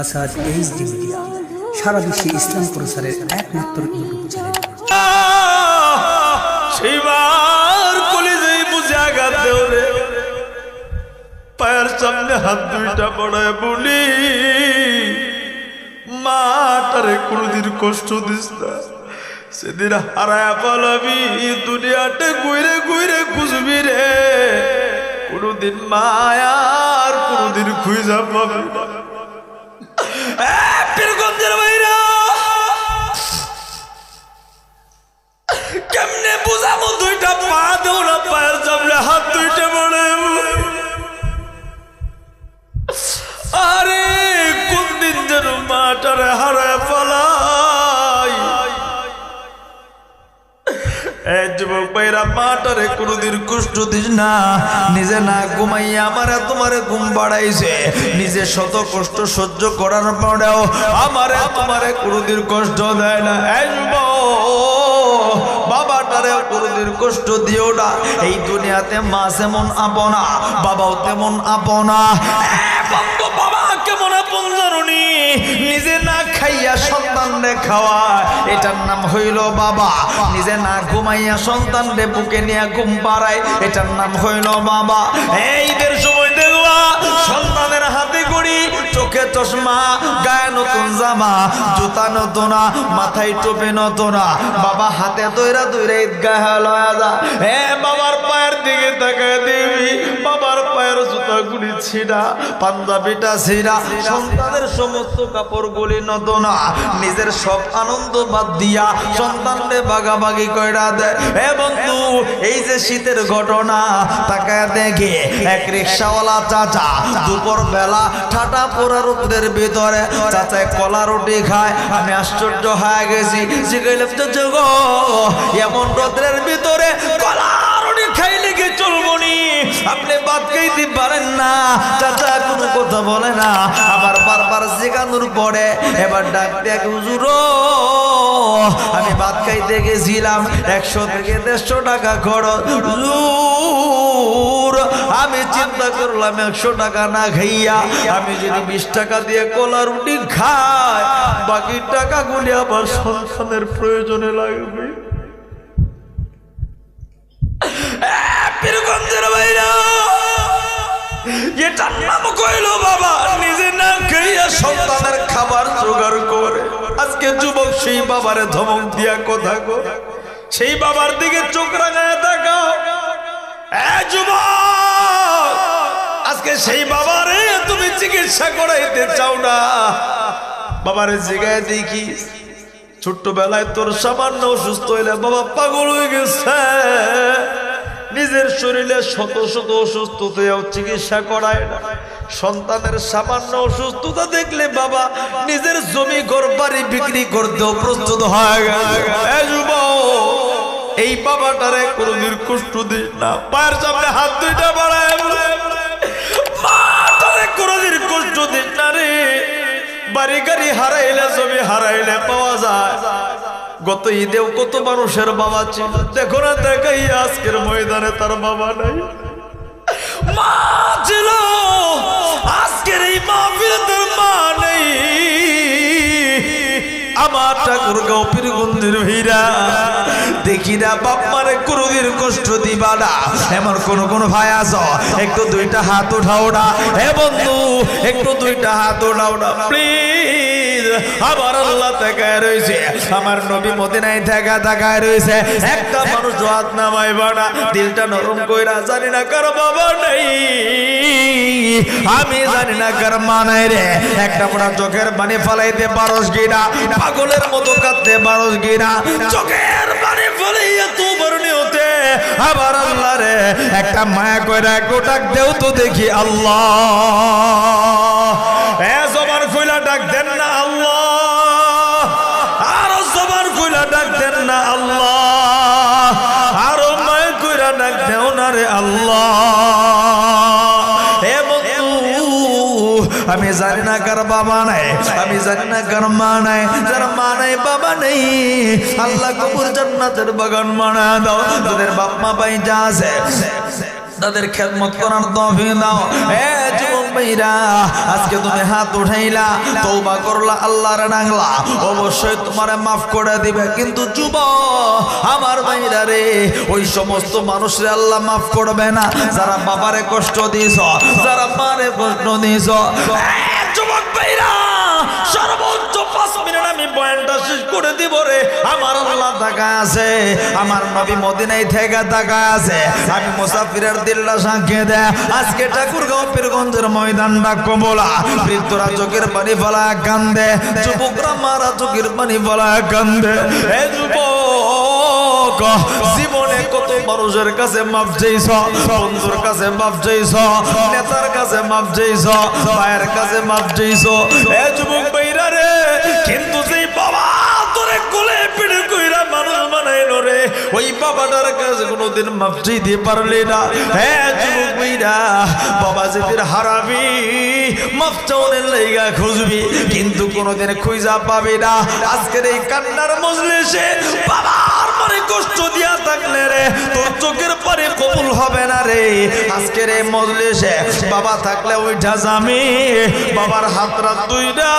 Asad HD media, সারা বিশ্বে ইসলাম প্রচারের একমাত্র বুঝে পায়ের সামনে হাত দুইটা বলি মাটারে কোনদিন কষ্ট দিস না। সেদিন হারায় পালাবি, দুনিয়াতে গুইরে গুইরে খুঁজবি রে। কোনদিন মায়ার কোনদিন খুঁজা পাবি না। পীরগঞ্জের কেমনে বুঝাবো দুইটা হাত দুইটা বড়ে আরে কোন দিন যেন হারায় পালাই যুবক কষ্ট দিস না। নিজে না ঘুমাইয়া আমারে তোমারে বাড়াইছে। নিজে কষ্ট সহ্য করার আমারে কষ্ট দেয় না। বাবাটারে কোনদিন কষ্ট দিও না। এই দুনিয়াতে মা যেমন আপনা, বাবাও তেমন আপনা। বাবা, কেমন আপন জানুনি? নিজে না খাইয়া রে খাওয়া এটার নাম হইল বাবা। নিজে না ঘুমাইয়া সন্তান রে বুকে নিয়ে ঘুম পাড়ায়, এটার নাম হইল বাবা। এইদের সময় দেখবা, সন্তানের হাতে করি চোখে চশমা, গায়ে নতুন জামা, জুতা নতুন, মাথায় টুপি নতুন। বাবা হাতে দইরা দইরা ঈদগাহ লয়া যা। হে বাবার পায়ের দিকে তাকায় দিবি বাবার পায়ের জুতা গুলি ছিড়া, পাঞ্জাবিটা ছিড়া, সন্তানের সমস্ত কাপড় গুলি নতুন নিজের সব আনন্দ বাদ দিয়া সন্তানরে বাগাবাগি কইরা দেয় হে বন্ধু, এই যে শীতের ঘটনা, তাকায় দেখে এক রিক্সাওয়ালা চাচা দুপুর বেলা ঠাটা পোড়া রোদের ভিতরে, চাচায় কলা রুটি খায়। আমি আশ্চর্য হয়ে গেছি জিগাইলাম তো এমন রোদের ভিতরে কলা চাচা কোনো কথা বলে না। আবার বারবার শেখানোর পরে এবার ডাক দেখ হুজুর আমি ভাত খাইতে গেছিলাম। একশো থেকে দেড়শো টাকা খরচ। আমি চিন্তা করলাম একশো টাকা না খাইয়া আমি যদি বিশ টাকা দিয়ে কলা রুটি খাই, বাকি টাকাগুলি আবার সন্তানের প্রয়োজনে লাগবে। পীরগঞ্জের বাইরা এটার নাম কইলো বাবা নিজে না খাইয়া সন্তানের খাবার জোগাড় করে। আজকে যুবক সেই বাবারে ধমক দিয়া কথা গো সেই বাবার দিকে চোখ রাঙায় তাকাও। যুবক, আজকে সেই বাবারে তুমি চিকিৎসা করাইতে চাও না। বাবারে জিগায় দেখি, ছোট্টবেলায় তোর সামান্য অসুস্থ হইলে বাবা পাগল হয়ে গেছে। নিজের শরীরে শত শত অসুস্থতাও চিকিৎসা করায় না। সন্তানের সামান্য অসুস্থতা দেখলে বাবা নিজের জমি ঘর, বাড়ি বিক্রি করতেও প্রস্তুত হয়ে। এই বাবাটারে কোনদিন কষ্ট দিস না। পায়ের সামনে হাত দুইটা বাড়ায়। না রে। বাড়ি গাড়ি হারাইলে, জমি হারাইলে পাওয়া যায়। গত ঈদেও কত মানুষের বাবা ছিল। দেখো না, দেখাই, আজকের ময়দানে তার বাবা নাই। মা ছিল, আজকের এই মাহফিলে তার মা নেই। আমার ঠাকুর গাঁও গন্ধির ভিড়া দেখি না বাপ কোনদিন কষ্ট দিবা না। এমন কোন কোন ভাই আছো, একটু দুইটা হাত উঠাও না। হে বন্ধু, একটু দুইটা হাত উঠাও না প্লিজ আমার আল্লাহ তাকায় রয়েছে, আমার নবী মদিনায় থাকা তাকায় রয়েছে। একটা মানুষ হাত নামাইবা না, দিলটা নরম কইরা জানি না কারও বাবা নেই। আমি জানি না কার মা নাই রে। একটা মোটা চোখের পানি ফালাইতে পারস গিনা পাগলের মতো কাঁদতে পারস গিনা চোখের পানি ফলাইয়া তো আবার আল্লাহ রে। একটা মায়া কইরা গোটাক দেও তো দেখি আল্লাহ। ডাক দেন না আল্লাহ। ডাক দেন না আল্লাহ। কইরা ডাক না রে আল্লাহ। জানি না কার বাবা নাই আমি জানি না কার মা নাই, যার মা নাই, বাবা নেই। আল্লাহ কবুর জান্নাতের বাগান মানা দাও তোদের বাপ মা পাই যা আছে, তাদের খেদমত করার তফি দাও। এ যুবক আজকে তুমি হাত উঠাইলা তৌবা করলা আল্লাহর ডাংলা অবশ্যই তোমারে মাফ করে দিবে। কিন্তু যুব আমার ভাইরা রে ওই সমস্ত মানুষরে আল্লাহ মাফ করবে না। যারা বাবারে কষ্ট দিয়েছ যারা মারে কষ্ট দিয়েছ এ, যুবক ভাইরা সর্বোচ্চ পাঁচ জীবনে কত মানুষের কাছে মাপ চাইছ? বন্ধুর কাছে মাপ চাইছ? নেতার কাছে মাপ চাইছ? ভাইয়ের কাছে মাপ চাইছ? এ যুবক ভাইরা রে কিন্তু যে বাবা তোরে কোলে পিড়ে কইরা মানুষ বানাইলো রে, ওই বাবাটার কাছে কোনোদিন মাপ দিয়ে পারলি না। হ্যাঁ যুবক মেয়েরা বাবা যেদিন হারাবি, মাপ চাওনের লাইগা খুঁজবি, কিন্তু কোনোদিন খুঁজা পাবি না। আজকের এই কান্নার মজলিসে বাবার মনে কষ্ট দিয়া থাকলে রে, তোর চোখের পরে কবুল হবে না রে। আজকের এই মজলিসে বাবা থাকলে ওইটা জামি বাবার হাতরা দুইটা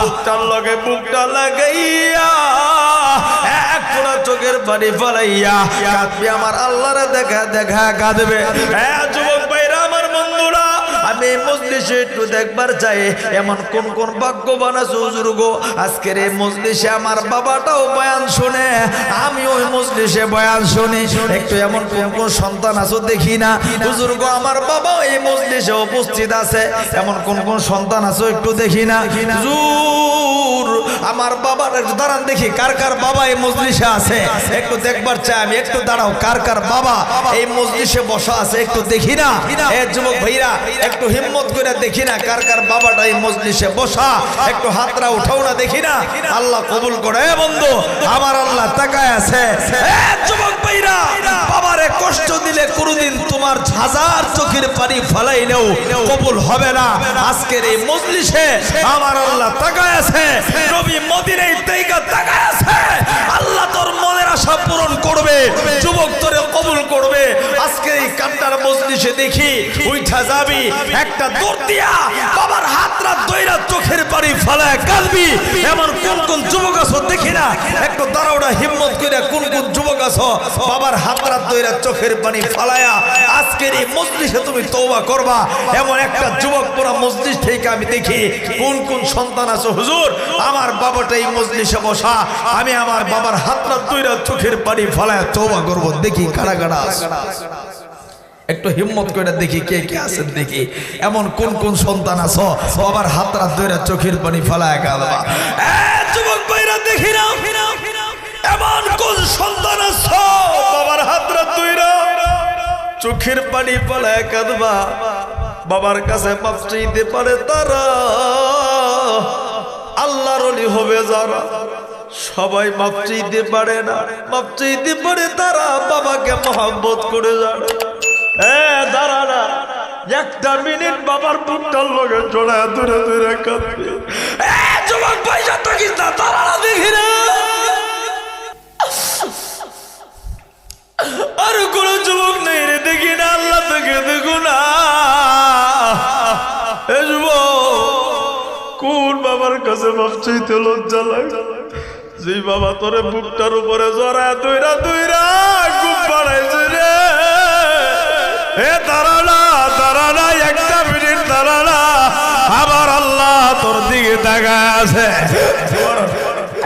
বুকটার লগে বুকটা লাগাইয়া চোখের পানি ফলাইয়া আমার আল্লাহরে দেখা দেখা, কাঁদবে। আমি এই মজলিসে একটু দেখবার চাই। এমন কোন কোন ভাগ্যবান আছে, হুজুর গো? আজকের এই মজলিসে আমার বাবাটাও বয়ান শুনে, আমি ওই মজলিসে বয়ান শুনি। একটু এমন কোন কোন সন্তান আছো দেখি না। হুজুর গো, আমার বাবাও এই মজলিসে উপস্থিত আছে। এমন কোন কোন সন্তান আছো একটু দেখি না। হুজুর, আমার বাবার দাঁড়ান দেখি, কার কার বাবা এই মজলিসে আছে? একটু দেখবার চাই আমি, একটু দাঁড়াও, কার কার বাবা এই মজলিসে বসা আছে, একটু দেখি না। এ যুবক ভাইরা, একটু হিম্মত করে দেখি না কার কার বাবাটা এই মজলিসে বসা। একটু হাতরা উঠাও না, দেখি না। আল্লাহ কবুল করে। এ বন্ধু, আমার আল্লাহ তাকায় আছে। যুবক ভাইরা, বাবারে কষ্ট দিলে কোনদিন তোমার হাজার চোখের পানি ফালাইলেও কবুল হবে না। আজকের এই মজলিসে আমার আল্লাহ তাকায় আছে। মদিনাই তেইকা তাকায় আছে। মজলিসে দেখি উইঠা যাবি একটা দৌড় দিয়া বাবার হাতরা দইরা চোখের পানি ফালায় কাঁদবি। এমন কোন কোন যুবক আছো দেখি না? একটু দাঁড়াওটা হিম্মত করে কোন কোন যুবক আছো? বাবার হাতরা দইরা চোখের পানি ফালায়া আজকের এই মজলিসে তুমি তওবা করবা। এমন একটা যুবক পুরা মজলিস থেকে আমি দেখি কোন কোন সন্তান আছো? হুজুর, আমার বাবাটা এই মজলিসে বসা, আমি আমার বাবার হাতরা দইরা চোখের পানি ফালায়া তওবা করব। দেখি কারা কারা আছে। একটু হিম্মত করে দেখি কে কে আছেন দেখি। এমন কোন কোন সন্তান আছো? বাবার হাতরা দইরা চোখের পানি ফালায় কাঁদবা যুবক ভাইরা, দেখি না। এমন কোন সন্তান আছো? বাবার হাতরা দইরা চোখের পানি ফালায় কাঁদবা বাবার কাছে মাপ চাইতে পারে তারা। আল্লাহর অলি হবে যারা। সবাই মাপ চাইতে পারে না। মাপ চাইতে পারে তারা। বাবাকে মহাব্বত করে যারা। একটা মিনিট বাবার বুকটার লগে জড়ায় দূরে দূরে কাঁদবে। দেখি আর কোন যুবক নেই রে, দেখি না, আল্লাহ না। কোন বাবার কাছে বাপ চাইতে লজ্জা লাগে? যে বাবা তোরে বুকটার উপরে জড়া দুইরা দুইরা দাঁড়ানা একটা মিনিট আবার আল্লাহ তোর দিকে তাকা আছে।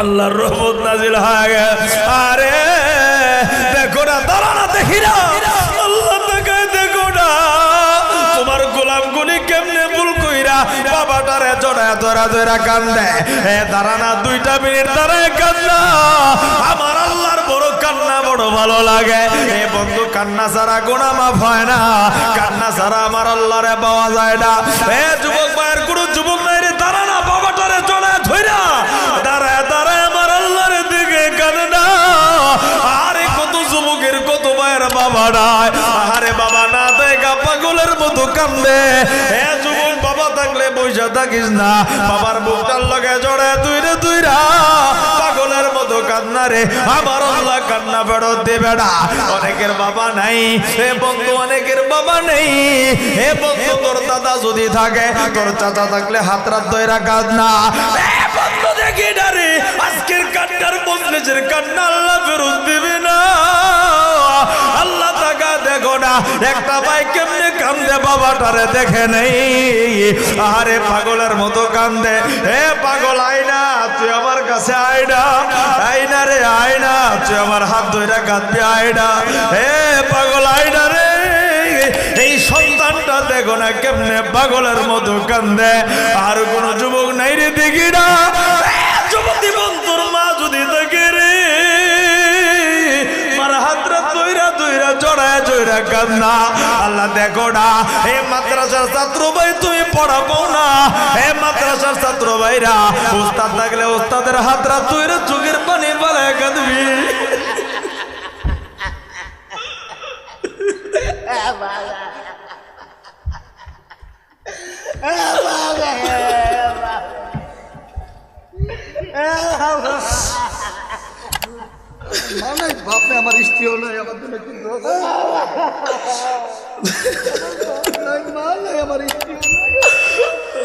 আল্লাহর রহমত নাজিল হয়ে আরে, দেখো না দেখি না। আল্লাহ দেখো না। তোমার কেমনে ভুল কইরা বাবাটারে জড়ায় ধরা ধরা কান্দে। এ দাঁড়ানা দুইটা মিনিট দাঁড়ায় কান্না আমার আল্লাহর বড় কান্না বড় ভালো লাগে। এ বন্ধু, কান্না ছাড়া গোনা মাফ হয় না। কান্না ছাড়া আমার আল্লাহরে পাওয়া যায় না। এ যুবক ভাইয়ের কোনো যুবক নাই রে দাঁড়ানা বাবাটারে জড়ায় ধইরা দাঁড়ায় দাঁড়ায় আমার আল্লাহর দিকে কাঁদে না আরে কত যুবকের, কত মায়ের বাবা নাই। আরে বাবা না দেখা পাগলের মতো কান্দে। এ যুবক, বাবা থাকলে বৈশা থাকিস না। বাবার বুকটার লগে জড়ে তুই রে তুই রা। পাগলের কান্না রে? আমার আল্লাহ কান্না ফেরত দেবে না অনেকের বাবা নাই। হে বন্ধু, অনেকের বাবা নেই। হে বন্ধু, তোর দাদা যদি থাকে, তোর চাচা থাকলে হাত রাত দইরা কান্না না রে। আজকের কান্নার মজলিসের কান্না আল্লাহ ফেরত দিবে না। দেখো না, একটা ভাই কেমনে কান্দে, বাবাটারে দেখে নেই। আরে পাগলের মতো কান্দে। হে পাগল, আয়না, তুই আমার কাছে আয়না। আয়না রে, আয়না, তুই আমার হাত ধরে কাঁদবি, আয়না। হে পাগল, আয়না রে, এই সন্তানটা দেখো না কেমনে পাগলের মতো কান্দে। আর কোন যুবক নাই রে, দেখি না। জড়া কান্না। আল্লাহ দেখো না, হে মাদ্রাসার ছাত্র ভাই, তুমি পড়াবো না। হে মাদ্রাসার ছাত্র ভাইরা, উস্তাদ থাকলে উস্তাদের হাতরা তৈরা চোখের পানি পালায় কাঁদবি। মানে বাপরে আমার স্ত্রীও নাই আমার জন্য কিন্তু নাই, আমার স্ত্রীও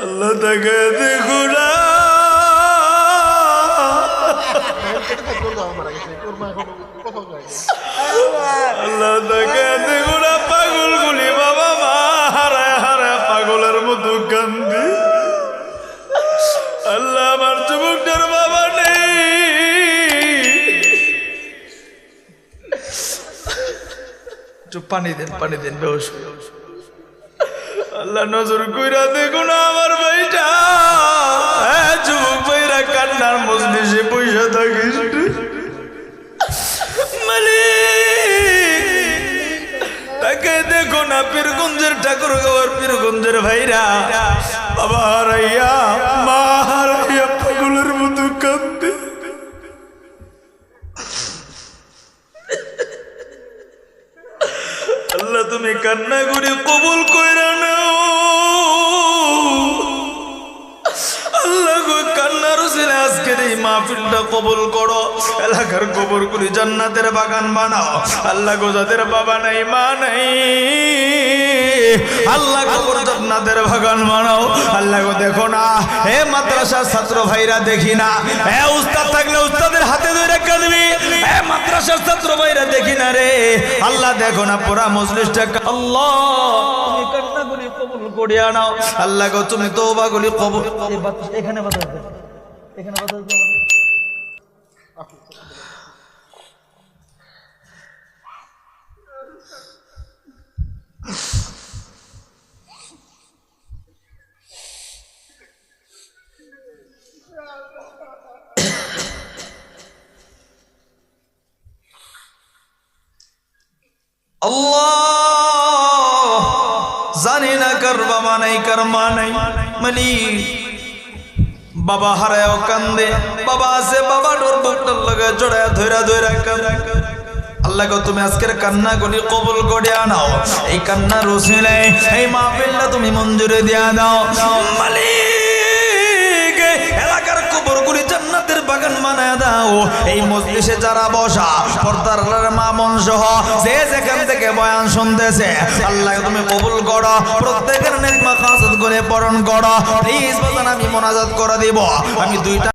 আল্লাহ তাকে দেখো না আল্লাহ তাকে দেখো না পাগল গুলি বাবা মা হারায় হারায় পাগলের মতো কান্দি। একটু পানি দেন পানি দেন বেউস আল্লাহ নজর কইরা দেখো না আমার ভাইটা। যুবক ভাইরা, কান্নার মজলিসে পয়সা থাকিস তাকে পীরগঞ্জের ঠাকুর গাওয়ার পীরগঞ্জের ভাইরা। বাবা হারাইয়া মা তুমি কান্না করে কবুল কইরা নাও। ছেলে আজকের এই মাহফিলটা কবুল করো, এলাকার কবর জান্নাতের বাগান বানাও। আল্লাহ গো, যাদের বাবা নাই, মা নাই, আল্লাহ কবর জান্নাতের বাগান বানাও। আল্লাহ দেখো না হে মাদ্রাসার ছাত্র ভাইরা দেখি না। হে উস্তাদ থাকলে উস্তাদের হাতে ধরে কাঁদবি। হে মাদ্রাসার ছাত্র ভাইরা দেখি না রে। আল্লাহ, দেখো না, পুরা মজলিসটা আল্লাহ কান্নাগুলি কবুল করিয়া নাও। আল্লাহ গো, তুমি তওবাগুলি কবুল এখানে দেন এখানে বাতাস দেন আল্লাহ জানি না কার বাবা নাই কার মা নাই মালি বাবা হারায় কান্দে। বাবা আছে, বাবা ডোর বুকটার লগে জড়ায় ধরা ধরা কান্দে। আল্লাহ গো, তুমি আজকের কান্না গুলি কবুল করে আনাও এই কান্না রসিলে এই মাহফিলটা তুমি মঞ্জুরি দিয়া দাও। মালিক! জান্নাতের বাগান বানায় দাও। এই মজলিসে যারা বসা, পর্দার মা মন সহ যে যেখান থেকে বয়ান শুনতেছে আল্লাহ তুমি কবুল করো, প্রত্যেকের নির্মা কাজ করে পরণ করো। প্লিজ আমি মোনাজাত করে দিব। আমি দুইটা